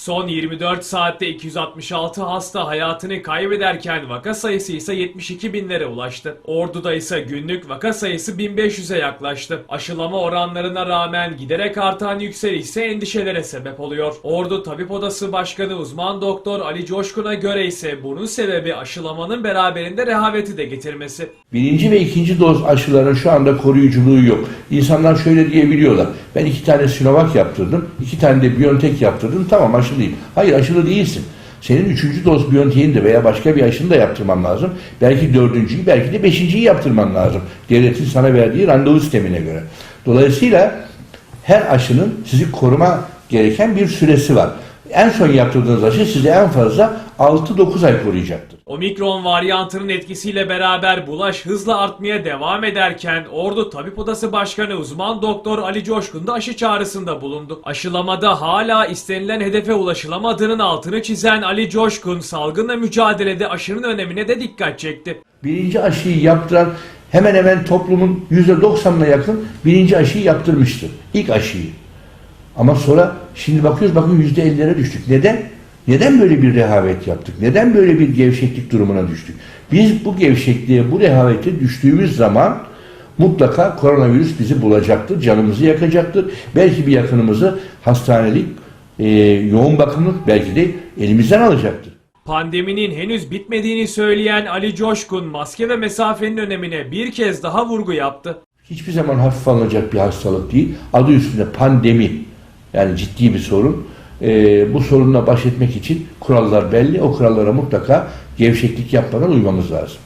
Son 24 saatte 266 hasta hayatını kaybederken vaka sayısı ise 72 binlere ulaştı. Ordu'da ise günlük vaka sayısı 1500'e yaklaştı. Aşılama oranlarına rağmen giderek artan yükseliş ise endişelere sebep oluyor. Ordu Tabip Odası Başkanı uzman doktor Ali Coşkun'a göre ise bunun sebebi aşılamanın beraberinde rehaveti de getirmesi. Birinci ve ikinci doz aşıların şu anda koruyuculuğu yok. İnsanlar şöyle diyebiliyorlar. Ben iki tane Sinovac yaptırdım, iki tane de BioNTech yaptırdım. Tamam aşılıyım. Hayır aşılı değilsin. Senin üçüncü doz BioNTech'in de veya başka bir aşını da yaptırman lazım. Belki dördüncüyü, belki de beşinciyi yaptırman lazım. Devletin sana verdiği randevu sistemine göre. Dolayısıyla her aşının sizi koruma gereken bir süresi var. En son yaptırdığınız aşı sizi en fazla 6-9 ay koruyacaktır. Omikron varyantının etkisiyle beraber bulaş hızla artmaya devam ederken Ordu Tabip Odası Başkanı uzman doktor Ali Coşkun da aşı çağrısında bulundu. Aşılamada hala istenilen hedefe ulaşılamadığının altını çizen Ali Coşkun salgınla mücadelede aşının önemine de dikkat çekti. Birinci aşıyı yaptıran hemen hemen toplumun %90'ına yakın birinci aşıyı yaptırmıştır. İlk aşıyı. Ama sonra şimdi bakıyoruz bakın %50'lere düştük. Neden? Neden böyle bir rehavet yaptık? Neden böyle bir gevşeklik durumuna düştük? Biz bu gevşekliğe, bu rehavete düştüğümüz zaman mutlaka koronavirüs bizi bulacaktır, canımızı yakacaktır. Belki bir yakınımızı hastanelik, e, yoğun bakımlık belki de elimizden alacaktır. Pandeminin henüz bitmediğini söyleyen Ali Coşkun maske ve mesafenin önemine bir kez daha vurgu yaptı. hiçbir zaman hafif alınacak bir hastalık değil. Adı üstünde pandemi. Yani ciddi bir sorun. Ee, bu sorunla baş etmek için kurallar belli. O kurallara mutlaka gevşeklik yapmadan uymamız lazım.